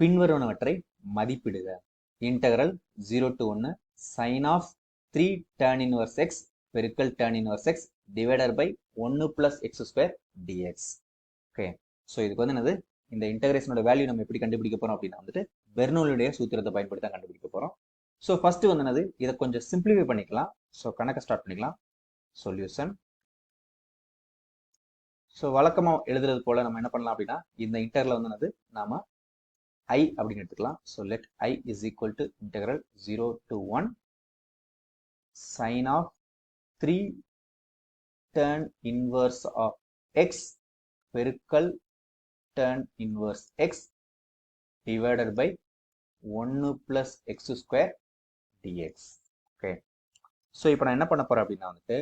பின்வருவனவற்றை மதிப்பிடுக. Integral zero to ஒன்று sine of three tan inverse x பெருக்கல் tan inverse x divider by ஒன்று plus x square dx okay so இதுக்கு வந்து என்னது? இந்த இன்டகிரேஷனோட வேல்யூ நம்ம எப்படி கண்டுபிடிக்க போகிறோம் அப்படின்னா வந்துட்டு பெர்னோலுடைய சூத்திரத்தை பயன்படுத்தி தான் கண்டுபிடிக்க போகிறோம் ஸோ ஃபஸ்ட்டு வந்து என்னது? இதை கொஞ்சம் சிம்பிளிஃபை பண்ணிக்கலாம். ஸோ கணக்கை ஸ்டார்ட் பண்ணிக்கலாம். சொல்யூஷன் ஸோ வழக்கமாக எழுதுறது போல் நம்ம என்ன பண்ணலாம் அப்படின்னா இந்த இன்டர்ல வந்து என்னது? நாம ஐ அப்படின்னு எடுத்துக்கலாம். So let I is equal to integral zero to one sine of three tan inverse of x பெருக்கல் tan inverse x divided by ஒன்று plus x square dx okay so இப்போ நான் என்ன பண்ண போகிறேன் அப்படின்னா வந்துட்டு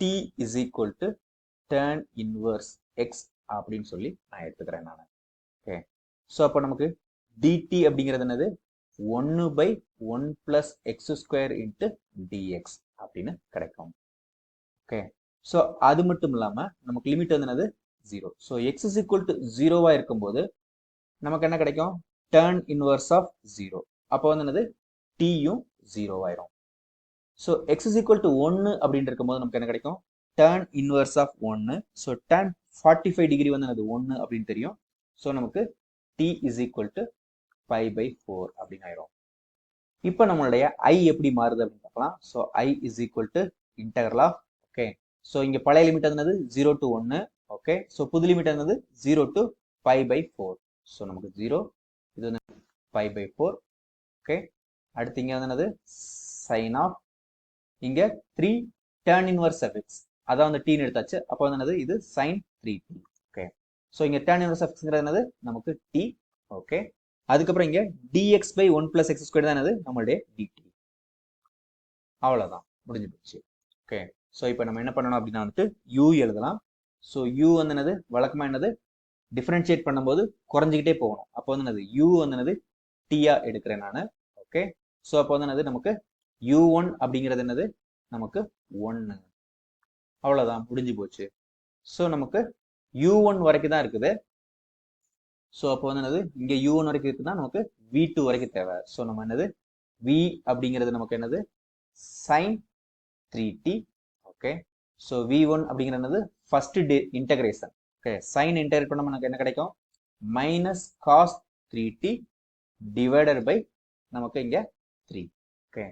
t is equal to tan inverse x அப்படின்னு சொல்லி நான் எடுத்துக்கிறேன் நான். ஓகே ஸோ அப்போ நமக்கு டிடி அப்படிங்கிறது என்னது? ஒன்று by one plus x square into dx அப்படின்னு கிடைக்கும். ஓகே ஸோ அது மட்டும் இல்லாமல் நமக்கு லிமிட் வந்து என்னது? Zero so x is equal to ஜீரோவாக இருக்கும்போது நமக்கு என்ன கிடைக்கும்? டேர்ன் இன்வர்ஸ் ஆஃப் ஜீரோ அப்போ வந்து என்னது? டியும் ஜீரோவாயிரும் so x is equal to ஒன்று அப்படின்னு இருக்கும்போது நமக்கு என்ன கிடைக்கும்? டேர்ன் இன்வர்ஸ் ஆஃப் ஒன்று so tan forty five degree வந்து என்னது? ஒன்று அப்படின்னு தெரியும். ஸோ நமக்கு t is equal to five by four அப்படின்னு ஆயிரும். இப்போ நம்மளுடைய ஐ எப்படி மாறுது அப்படின்னு பார்க்கலாம். So I is equal to integral of okay so இங்கே பழைய லிமிட் என்னது? ஜீரோ டு ஒன்று ஓகே ஸோ புது லிமிட் என்னது? Zero to five by four so நமக்கு ஜீரோ இது வந்து ஃபைவ் பை ஃபோர் ஓகே அடுத்து இங்கே வந்து என்னது? சைன் ஆஃப் இங்கே த்ரீ டேர்ன் இன்வர்ஸ் எஃபெக்ட்ஸ் அதான் வந்து டீன்னு எடுத்தாச்சு. அப்போ வந்து என்னது? இது சைன் த்ரீ டி ஸோ இங்கே டேன் இன்வர்ஸ் எஃபெக்ட்ஸ்ங்கிறது என்னது? நமக்கு டி ஓகே அதுக்கப்புறம் இங்கே dx by one plus x square தான் என்னது? நம்மளுடைய டிடி அவ்வளோதான் முடிஞ்சு போச்சு. ஓகே ஸோ இப்போ நம்ம என்ன பண்ணணும் அப்படின்னா வந்துட்டு யூ எழுதலாம். ஸோ யூ வந்து என்னது? வழக்கமாக என்னது? டிஃப்ரென்ஷியேட் பண்ணும்போது குறைஞ்சிக்கிட்டே போகணும். அப்போ வந்து என்னது? யூ வந்து என்னது? டீயா எடுக்கிறேன் நான். ஓகே ஸோ அப்போ வந்து என்னது? நமக்கு யூ ஒன் அப்படிங்கிறது என்னது? நமக்கு ஒன்று அவ்வளோதான் முடிஞ்சு போச்சு. ஸோ நமக்கு யூ ஒன் வரைக்கும் தான் இருக்குது. ஸோ அப்போ வந்து என்னது? இங்கே யூ ஒன் வரைக்கும் இருக்குன்னா நமக்கு வி டூ வரைக்கும் தேவை. ஸோ நம்ம என்னது? வி அப்படிங்கிறது நமக்கு என்னது? Sine three T okay so V one அப்படிங்கிறது என்னது? First T integration okay sine integrate பண்ண நமக்கு என்ன கிடைக்கும்? Minus cos three T divided by நமக்கு இங்கே த்ரீ ஓகே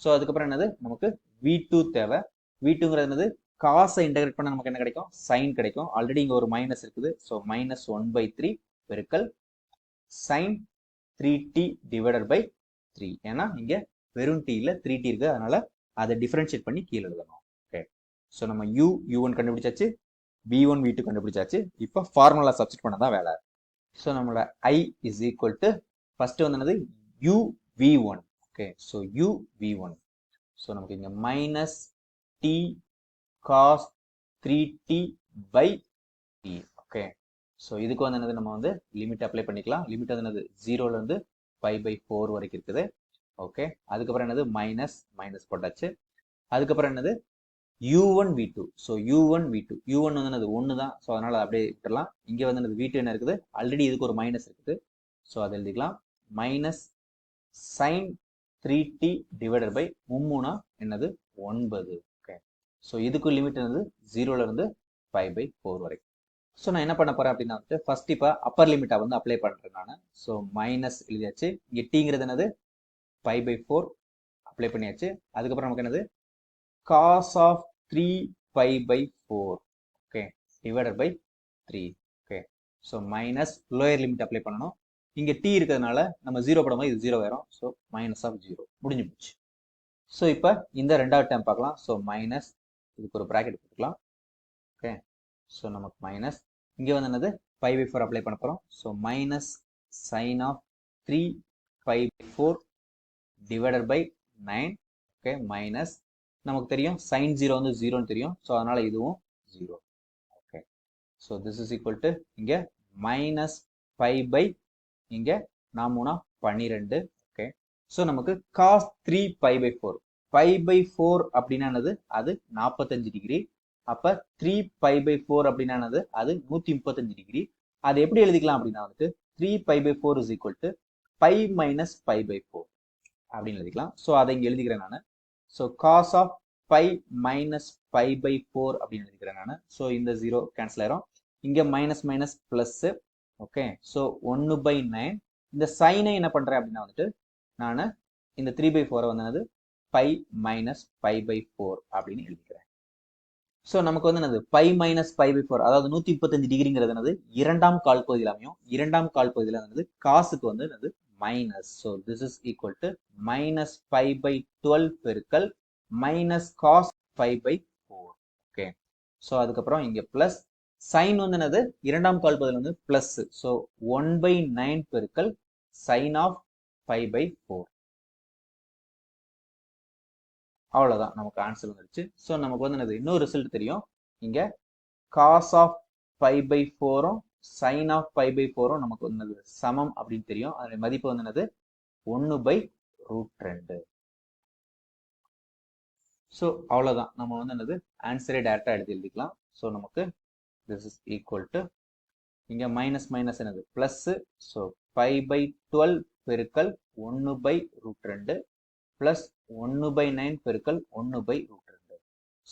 ஸோ அதுக்கப்புறம் என்னது? நமக்கு வி டூ தேவை. வி டூங்கிறது என்னது? காசை இன்டகிரேட் பண்ண நமக்கு என்ன கிடைக்கும்? சைன் கிடைக்கும். ஆல்ரெடி இங்கே ஒரு மைனஸ் இருக்குது. So minus one by three பெருக்கல் sine three t divided by three ஏன்னா இங்கே வெறும் டி இல்லை த்ரீ டி இருக்குது அதனால அதை டிஃப்ரென்ஷியேட் பண்ணி கீழே எழுதணும். ஓகே ஸோ நம்ம யூ யூ ஒன் கண்டுபிடிச்சாச்சு. வி ஒன் வி டூ கண்டுபிடிச்சாச்சு. இப்போ ஃபார்முலா சப்ஸ்டிட் பண்ண தான் வேலை. ஸோ நம்மளோட I is equal to first வந்து என்னது? U v one okay so u v one so நமக்கு இங்கே minus t cos three t by t okay so இதுக்கு வந்து என்னது? நம்ம வந்து லிமிட் அப்ளை பண்ணிக்கலாம். லிமிட் வந்து என்னது? ஜீரோலேருந்து ஃபைவ் பை ஃபோர் வரைக்கும் இருக்குது. ஓகே அதுக்கப்புறம் என்னது? மைனஸ் மைனஸ் போட்டாச்சு. அதுக்கப்புறம் என்னது? U one v two so u one v two u one வந்து என்னது? ஒன்று தான். ஸோ அதனால் அப்படியே விட்டுடலாம் இங்கே வந்து என்னது? வி டூ என்ன இருக்குது? ஆல்ரெடி இதுக்கு ஒரு மைனஸ் இருக்குது. ஸோ அதை எழுதிக்கலாம். Minus sine three t divided by மும்மூணா என்னது? ஒன்பது. ஸோ இதுக்கும் லிமிட் என்னது? ஜீரோலேருந்து ஃபைவ் பை ஃபோர் வரைக்கும். ஸோ நான் என்ன பண்ண போகிறேன் அப்படின்னா வந்துட்டு ஃபர்ஸ்ட் இப்போ அப்பர் லிமிட்டை வந்து அப்ளை பண்ணுறேன் நான். ஸோ மைனஸ் எழுதியாச்சு. இங்கே டீங்கிறது என்னது? ஃபைவ் பை ஃபோர் அப்ளை பண்ணியாச்சு. அதுக்கப்புறம் நமக்கு என்னது? Cos of three five by four okay divided by three okay so minus lower limit apply பண்ணணும். இங்கே டி இருக்கிறதுனால நம்ம ஜீரோ போடும்போது இது ஜீரோ ஆயிரும். ஸோ மைனஸ் ஆஃப் ஜீரோ முடிஞ்சு போச்சு. ஸோ இப்போ இந்த ரெண்டாவது டைம் பார்க்கலாம். ஸோ மைனஸ் இதுக்கு ஒரு ப்ராக்கெட் போட்டுக்கலாம் ஓகே ஸோ நமக்கு மைனஸ் இங்கே வந்து என்னது? ஃபைவ் பை ஃபோர் அப்ளை பண்ண போகிறோம் so minus sine of three five by four divided by nine okay minus நமக்கு தெரியும் சைன் ஜீரோ வந்து ஜீரோன்னு தெரியும். ஸோ அதனால் இதுவும் zero okay so this is equal to இங்கே மைனஸ் ஃபைவ் பை இங்கே நாமூனா பன்னிரெண்டு. ஓகே ஸோ நமக்கு cos three five by four five by four அப்படின்னானது அது நாற்பத்தஞ்சு டிகிரி அப்போ த்ரீ ஃபைவ் பை ஃபோர் அப்படின்னானது அது நூற்றி முப்பத்தஞ்சு டிகிரி அது எப்படி எழுதிக்கலாம் அப்படின்னா வந்துட்டு three pi by four is equal to pi minus pi by four அப்படின்னு எழுதிக்கலாம். ஸோ அதை இங்கே எழுதிக்கிறேன் நான். So cos of pi minus pi by four அப்படின்னு எழுதிக்கிறேன் நான். ஸோ இந்த ஜீரோ கேன்சல் ஆயிரும். இங்கே minus minus plus okay so ஒன்று பை நைன் இந்த சைனை என்ன பண்ணுறேன் அப்படின்னா வந்துட்டு நான் இந்த த்ரீ பை ஃபோரை வந்து pi minus pi by four அப்படின்னு எழுதிக்கிறேன். ஸோ நமக்கு வந்து என்னது? Pi minus pi by four அதாவது நூற்றி முப்பத்தஞ்சு டிகிரிங்கிறது என்னது? இரண்டாம் கால் பகுதியில் அமையும். இரண்டாம் கால் பகுதியில் என்னது? காசுக்கு வந்து என்னது? Minus so this is equal to minus pi by twelve பெருக்கல் minus cos five by four okay so அதுக்கப்புறம் இங்கே ப்ளஸ் சைன் வந்து என்னது? இரண்டாம் கால் பகுதியில் வந்து plus so one by nine பெருக்கல் sine of five by four அவ்வளோதான் நமக்கு ஆன்சர் வந்துருச்சு. ஸோ நமக்கு வந்து என்னது? இன்னொரு ரிசல்ட் தெரியும். இங்கே காஸ் ஆஃப் ஃபைவ் பை ஃபோரும் சைன் ஆஃப் ஃபைவ் பை ஃபோரும் நமக்கு வந்து சமம் அப்படின்னு தெரியும். அதனுடைய மதிப்பு வந்து என்னது? ஒன்று பை ரூட் ரெண்டு. ஸோ அவ்வளோதான் நம்ம வந்து என்னது? ஆன்சரே டேரெக்டாக எழுதி எழுதிக்கலாம். ஸோ நமக்கு திஸ் இஸ் ஈக்குவல் டு இங்கே மைனஸ் மைனஸ் என்னது? Plus so five by twelve பெருக்கல் ஒன்று பை ரூட் ரெண்டு. ப்ளஸ் ஒன்று பை நைன் பெருக்கல் ஒன்று பை ரூட் ரெண்டு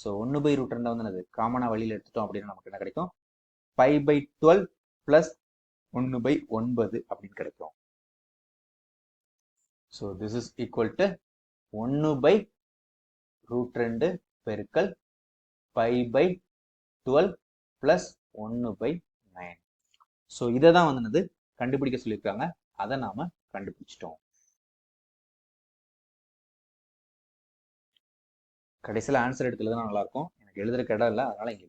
ஸோ ஒன்று பை ரூட் ரெண்டை வந்து என்னது? காமனாக வழியில் எடுத்துட்டோம் அப்படின்னா நமக்கு என்ன கிடைக்கும்? ஃபைவ் பை டுவெல் ப்ளஸ் ஒன்று பை ஒன்பது அப்படின்னு கிடைக்கும். So this is equal to ஒன்று பை ரூட் ரெண்டு பெருக்கல் ஃபைவ் பை டுவெல் ப்ளஸ் ஒன்று பை நைன் ஸோ இதை தான் வந்து என்னது? கண்டுபிடிக்க சொல்லியிருக்காங்க. அதை நாம் கண்டுபிடிச்சிட்டோம். கடைசியில் ஆன்சர் எடுத்துல தான் நல்லா இருக்கும். எனக்கு எழுதுறதுக்கு இடம் இல்லை அதனால இங்கே